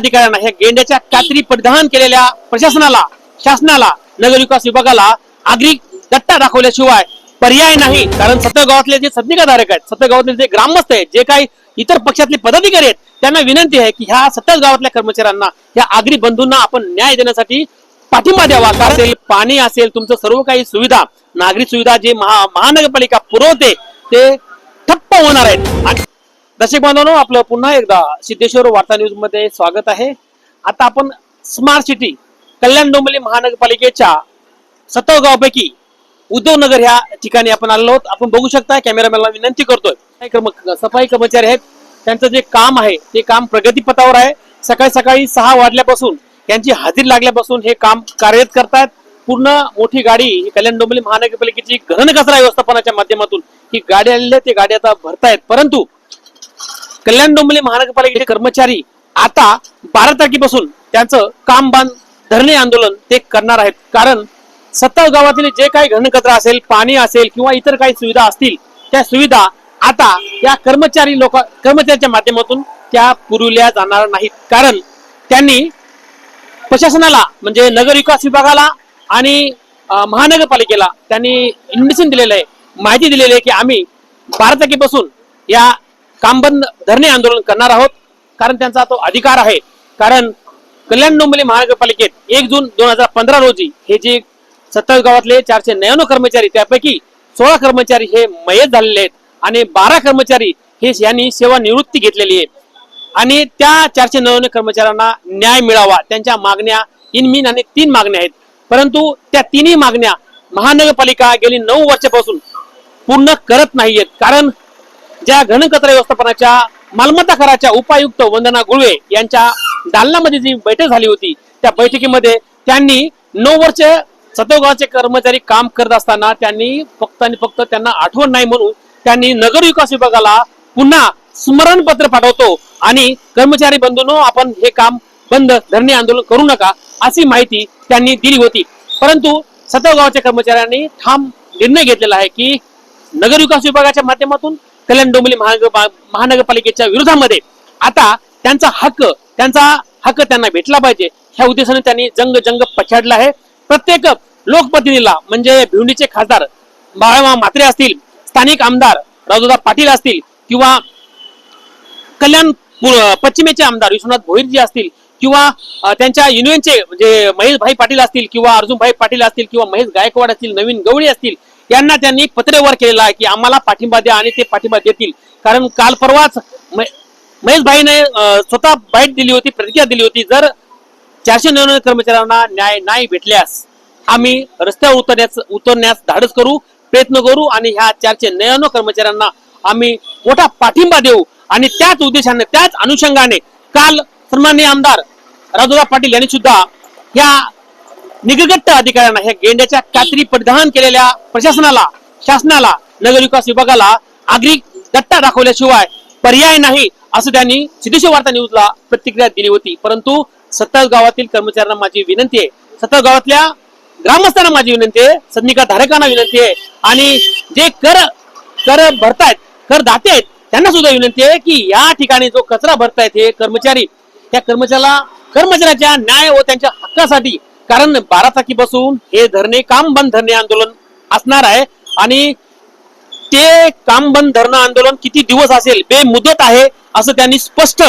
अधिकाऱ्यांना ह्या गेंड्याच्या कात्री परिधान केलेल्या प्रशासनाला शासनाला नगरविकास विभागाला आगरी दट्टा दाखवल्याशिवाय पर्याय नाही. कारण सत्तर गावातले जे सदनिकाधारक आहेत सत्तर गावातले जे ग्रामस्थ आहेत जे काही इतर पक्षातले पदाधिकारी आहेत त्यांना विनंती आहे की ह्या सत्तर गावातल्या कर्मचाऱ्यांना ह्या आगरी बंधूंना आपण न्याय देण्यासाठी पाठिंबा द्यावा. कारण असेल पाणी असेल तुमचं सर्व काही सुविधा नागरी सुविधा जे महा महानगरपालिका पुरवते ते ठप्प होणार आहेत. दर्शक बांधवांनो आपलं पुन्हा एकदा सिद्धेश्वर वार्ता न्यूजमध्ये स्वागत आहे. आता आपण स्मार्ट सिटी कल्याण डोंबिवली महानगरपालिकेच्या सत्तर गावापैकी उद्धवनगर ह्या ठिकाणी आपण आलेलो आहोत. आपण बघू शकता कॅमेरामॅनला विनंती करतोय. सफाई कर्मचारी आहेत. त्यांचं जे काम आहे ते काम प्रगतीपथावर आहे. सकाळी सकाळी सहा वाजल्यापासून त्यांची हजेरी लागल्यापासून हे काम कार्यरत करतात पूर्ण मोठी गाडी ही कल्याण डोंबिवली महानगरपालिकेची घन कचरा व्यवस्थापनाच्या माध्यमातून ही गाडी आलेली आहे. ते गाडी आता भरतायत. परंतु कल्याण डोंबिवली महानगरपालिकेचे कर्मचारी आता बारा तारखेपासून त्यांचं काम बांध धरणे आंदोलन ते करणार आहेत. कारण सत्तर गावातील जे काही घनकचरा असेल पाणी असेल किंवा इतर काही सुविधा असतील त्या सुविधा आता या कर्मचारी लोक कर्मचाऱ्यांच्या माध्यमातून त्या पुरवल्या जाणार नाहीत. कारण त्यांनी प्रशासनाला म्हणजे नगर विकास विभागाला आणि महानगरपालिकेला त्यांनी इंडिशन दिलेलं आहे माहिती दिलेली आहे की आम्ही बारा तारखेपासून या कामबंद धरणे आंदोलन करणार आहोत. कारण त्यांचा तो अधिकार आहे. कारण कल्याण डोंबिवली महानगरपालिकेत एक जून दोन हजार पंधरा रोजी हे जे सत्तावीस गावातले चारशे नव्याण्णव कर्मचारी त्यापैकी सोळा कर्मचारी हे मयत झालेले आहेत आणि बारा कर्मचारी हे यांनी सेवा निवृत्ती घेतलेली आहे. आणि त्या चारशे नव्याण्णव कर्मचाऱ्यांना न्याय मिळावा त्यांच्या मागण्या इनमिन आणि तीन मागण्या आहेत. परंतु त्या तिन्ही मागण्या महानगरपालिका गेली नऊ वर्षापासून पूर्ण करत नाहीयेत. कारण ज्या घनकचरा व्यवस्थापनाच्या मालमत्ता कराच्या उपायुक्त वंदना गुळवे यांच्या दालनामध्ये जी बैठक झाली होती त्या बैठकीमध्ये त्यांनी नऊ वर्ष सतोगावचे कर्मचारी काम करत असताना त्यांनी फक्त आणि फक्त त्यांना आठवण नाही म्हणून त्यांनी नगर विकास विभागाला पुन्हा स्मरणपत्र पाठवतो आणि कर्मचारी बंधूंनो आपण हे काम बंद धरणे आंदोलन करू नका अशी माहिती त्यांनी दिली होती. परंतु सतवगावच्या कर्मचाऱ्यांनी ठाम निर्णय घेतलेला आहे की नगर विकास विभागाच्या माध्यमातून कल्याण डोंबिवली महानगर महानगरपालिकेच्या विरोधामध्ये आता त्यांचा हक्क त्यांचा हक्क त्यांना भेटला पाहिजे. ह्या उद्देशाने त्यांनी जंग जंग पछाडला आहे. प्रत्येक लोकप्रतिनिधीला म्हणजे भिवंडीचे खासदार बाळामा म्हात्रे असतील स्थानिक आमदार राजूदा पाटील असतील किंवा कल्याण पश्चिमेचे आमदार विश्वनाथ भोईरजी असतील किंवा त्यांच्या युनियनचे म्हणजे महेश भाई पाटील असतील किंवा अर्जुन भाई पाटील असतील किंवा महेश गायकवाड असतील नवीन गवळी असतील यांना त्यांनी पत्रव्यवहार केलेला आहे की आम्हाला पाठिंबा द्या आणि ते पाठिंबा देतील. कारण काल परवाच महेश भाईने स्वतः बाईट दिली होती प्रतिक्रिया दिली होती. जर चारशे नव्याण्णव कर्मचाऱ्यांना न्याय नाही भेटल्यास आम्ही रस्त्यावर उतरण्यास उतरण्यास धाडस करू प्रयत्न करू आणि ह्या चारशे नव्याण्णव कर्मचाऱ्यांना आम्ही मोठा पाठिंबा देऊ. आणि त्याच उद्देशाने त्याच अनुषंगाने काल सन्माननीय आमदार राजूराव पाटील यांनी सुद्धा ह्या निगगट्ट अधिकाऱ्यांना ह्या गेंड्याच्या कात्री परिधान केलेल्या प्रशासनाला शासनाला नगर विकास विभागाला आग्रिक दट्टा दाखवल्याशिवाय पर्याय नाही असं त्यांनी सिद्धेश्वर वार्ता न्यूजला प्रतिक्रिया दिली होती. परंतु सत्तर गावातील कर्मचाऱ्यांना माझी विनंती आहे. सत्तर गावातल्या ग्रामस्थांना माझी विनंती आहे. सदनिका धारकांना विनंती आहे. आणि जे कर कर भरतायत कर दाते आहेत त्यांना सुद्धा विनंती आहे की या ठिकाणी जो कचरा भरतायत हे कर्मचारी त्या कर्मचाऱ्याला कर्मचाऱ्याच्या न्याय व त्यांच्या हक्कासाठी कारण बारा तारखेपासून हे धरणे काम बंद धरणे आंदोलन असणार आहे. आणि ते काम बंद धरणं आंदोलन किती दिवस असेल बेमुदत आहे असं त्यांनी स्पष्ट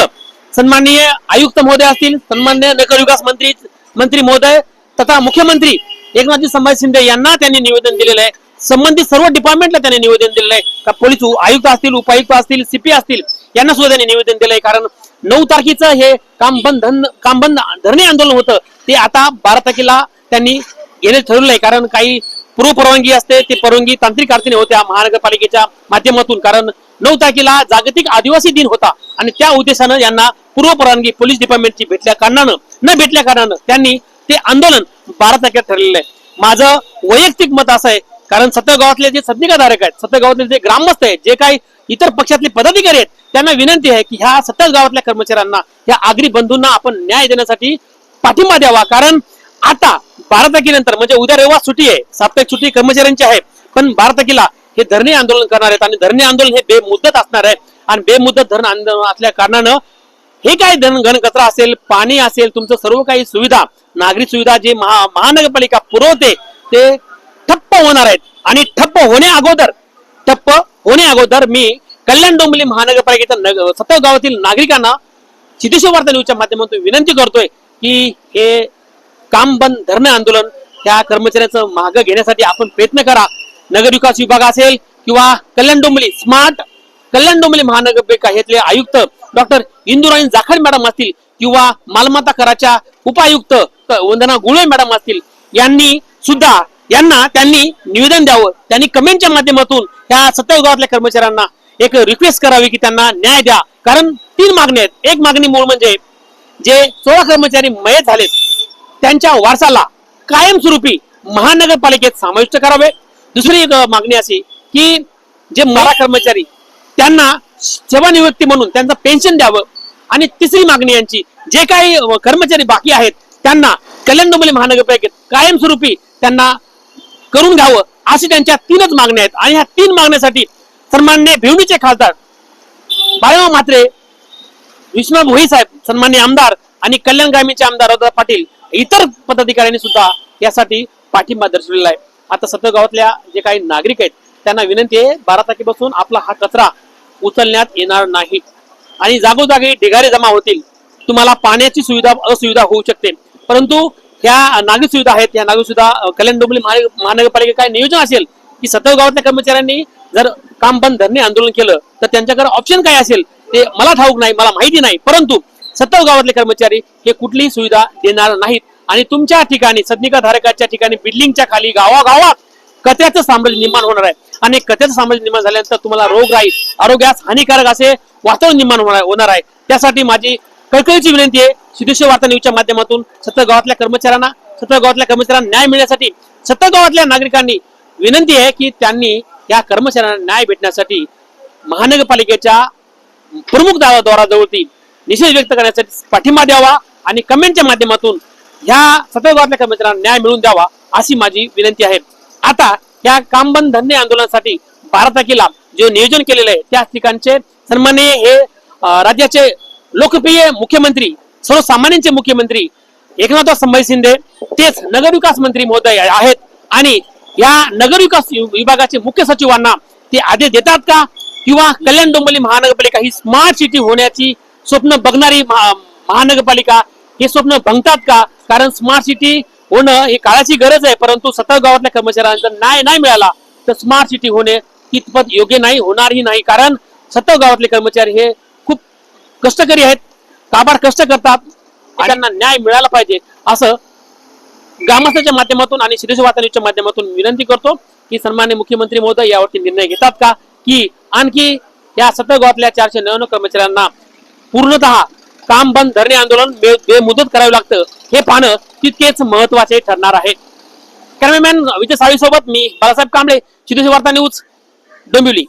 सन्माननीय आयुक्त महोदय असतील सन्मान्य नगर विकास मंत्री मंत्री महोदय तथा मुख्यमंत्री एकनाथजी संभाजी शिंदे यांना त्यांनी निवेदन दिलेलं आहे. संबंधित सर्व डिपार्टमेंटला त्यांनी निवेदन दिलेलं आहे. का पोलीस आयुक्त असतील उपायुक्त असतील सीपी असतील यांना सुद्धा त्यांनी निवेदन दिलंय. कारण नऊ तारखेचं हे काम बंद धन काम बंद धरणे आंदोलन होतं. ते आता बारा तारखेला त्यांनी घेणे ठरवलंय. कारण काही पूर्व परवानगी असते ते परवानगी तांत्रिक अडचणी होत्या महानगरपालिकेच्या माध्यमातून. कारण नऊ तारखेला जागतिक आदिवासी दिन होता आणि त्या उद्देशानं यांना पूर्व परवानगी पोलीस डिपार्टमेंटची भेटल्या कारणानं न भेटल्या कारणानं त्यांनी ते आंदोलन बारा तारखेला ठरलेलं आहे. माझं वैयक्तिक मत असं आहे कारण सत्तर गावातले जे सदनिकाधारक आहेत सत्तर गावातले जे ग्रामस्थ आहेत जे काही इतर पक्षातले पदाधिकारी आहेत त्यांना विनंती आहे की ह्या सत्तर गावातल्या कर्मचाऱ्यांना या आगरी बंधूंना आपण न्याय देण्यासाठी पाठिंबा द्यावा. कारण आता बारा तारखेनंतर म्हणजे उद्या रविवार सुट्टी आहे साप्ताहिक सुट्टी कर्मचाऱ्यांची आहे पण बारा तारखेला हे धरणे आंदोलन करणार आहेत आणि धरणे आंदोलन हे बेमुदत असणार आहे. आणि बेमुदत धरण आंदोलन असल्या कारणानं हे काय धन घनकचरा असेल पाणी असेल तुमचं सर्व काही सुविधा नागरी सुविधा जे महा महानगरपालिका पुरवते ते ठप्प होणार आहेत. आणि ठप्प होण्या अगोदर ठप्प होण्या अगोदर मी कल्याण डोंबिवली महानगरपालिकेच्या सतव गावातील नागरिकांना सिद्धेश्वर वार्ता न्यूजच्या माध्यमातून विनंती करतोय की हे काम बंद धरणे आंदोलन त्या कर्मचाऱ्यांचं माग घेण्यासाठी आपण प्रयत्न करा. नगरविकास विभाग असेल किंवा कल्याण डोंबिवली स्मार्ट कल्याण डोंबिवली महानगरपालिका येथले आयुक्त डॉक्टर इंदुराणी जाखड मॅडम असतील किंवा मालमत्ता कराच्या उपायुक्त वंदना गुळे मॅडम असतील यांनी सुद्धा यांना त्यांनी निवेदन द्यावं. त्यांनी कमेंटच्या माध्यमातून त्या सत्तर कर्मचाऱ्यांना एक रिक्वेस्ट करावी की त्यांना न्याय द्या. कारण तीन मागण्या आहेत. एक मागणी मूळ म्हणजे जे सोळा कर्मचारी मयत झालेत त्यांच्या वारसाला कायमस्वरूपी महानगरपालिकेत समाविष्ट करावे. दुसरी एक मागणी अशी की जे मरा कर्मचारी त्यांना सेवानिवृत्ती म्हणून त्यांचं पेन्शन द्यावं. आणि तिसरी मागणी यांची जे काही कर्मचारी बाकी आहेत त्यांना कल्याण डोंबिवली महानगरपालिकेत कायमस्वरूपी त्यांना करून घ्यावं अशी त्यांच्या तीनच मागण्या आहेत. आणि ह्या तीन मागण्यासाठी सन्मान्य भिवणीचे खासदार बाळाराव म्हात्रे विष्णू भोई साहेब सन्मान्य आमदार आणि कल्याण ग्रामीणचे आमदार पाटील इतर पदाधिकाऱ्यांनी सुद्धा यासाठी पाठिंबा दर्शवलेला आहे. आता सतत गावातल्या जे काही नागरिक आहेत त्यांना विनंती आहे बारा तारखेपासून आपला हा कचरा उचलण्यात येणार नाही. आणि जागोजागी ढिगारे जमा होतील. तुम्हाला पाण्याची सुविधा असुविधा होऊ शकते. परंतु ह्या नागरिक सुविधा आहेत या नागरिक सुविधा कल्याण डोंबिवली महानगर- महानगरपालिकेत काय नियोजन असेल की सतत गावातल्या कर्मचाऱ्यांनी जर काम बंद धरणे आंदोलन केलं तर त्यांच्याकडे ऑप्शन काय असेल ते मला ठाऊक नाही मला माहिती नाही. परंतु सत्तर गावातले कर्मचारी हे कुठलीही सुविधा देणार नाहीत. आणि तुमच्या ठिकाणी सदनिका धारकाच्या ठिकाणी बिल्डिंगच्या खाली गावागावात कचऱ्याचं साम्राज्य निर्माण होणार आहे. आणि कचऱ्याचं साम्राज्य निर्माण झाल्यानंतर तुम्हाला रोग राहील. आरोग्यास हानिकारक असे वातावरण निर्माण होणार होणार आहे. त्यासाठी माझी कळकळीची विनंती आहे सिद्धेश्वर वार्ता न्यूजच्या माध्यमातून सत्तर गावातल्या कर्मचाऱ्यांना सत्तर गावातल्या कर्मचाऱ्यांना न्याय मिळण्यासाठी सत्तर गावातल्या नागरिकांनी विनंती आहे की त्यांनी या कर्मचाऱ्यांना न्याय भेटण्यासाठी महानगरपालिकेच्या प्रमुख दावाद्वाराजवळती निषेध व्यक्त करण्यासाठी पाठिंबा द्यावा आणि कमेंटच्या माध्यमातून ह्या सतत गावातल्या कर्मचाऱ्यांना न्याय मिळवून द्यावा अशी माझी विनंती आहे. आता या कामबंद धन्य आंदोलनासाठी बारा तारखेला जे नियोजन केलेलं आहे त्या ठिकाणचे सन्माननीय हे राज्याचे लोकप्रिय मुख्यमंत्री सर्वसामान्यांचे मुख्यमंत्री एकनाथ संभाजी शिंदे तेच नगरविकास मंत्री महोदय आहेत. आणि या नगरविकास विभागाचे मुख्य सचिवांना ते आदेश देतात का? किंवा कल्याण डोंबिवली महानगरपालिका ही स्मार्ट सिटी होण्याची स्वप्न बघणारी महा- महानगरपालिका हे स्वप्न बघतात का? कारण स्मार्ट सिटी होणं ही काळाची गरज आहे परंतु सतत गावातल्या कर्मचाऱ्यांचा न्याय नाही मिळाला तर स्मार्ट सिटी होणे कितपत योग्य नाही होणारही नाही. कारण सतत गावातले कर्मचारी हे कष्टकरी आहेत काबाड कष्ट करतात त्यांना न्याय मिळाला पाहिजे असं ग्रामस्थांच्या माध्यमातून आणि सिद्धेश्वर वार्ताच्या माध्यमातून विनंती करतो की सन्मान्य मुख्यमंत्री महोदय यावरती निर्णय घेतात का? की आणखी या सतत गावातल्या चारशे नव्याण्णव कर्मचाऱ्यांना पूर्णतः काम बंद धरणे आंदोलन बेमुदत करावं लागतं हे पाहणं तितकेच महत्त्वाचे ठरणार आहे. कॅमेरामॅन विजय साळी सोबत मी बाळासाहेब कांबळे सिद्धेश्वर वार्ता न्यूज डोंबिवली.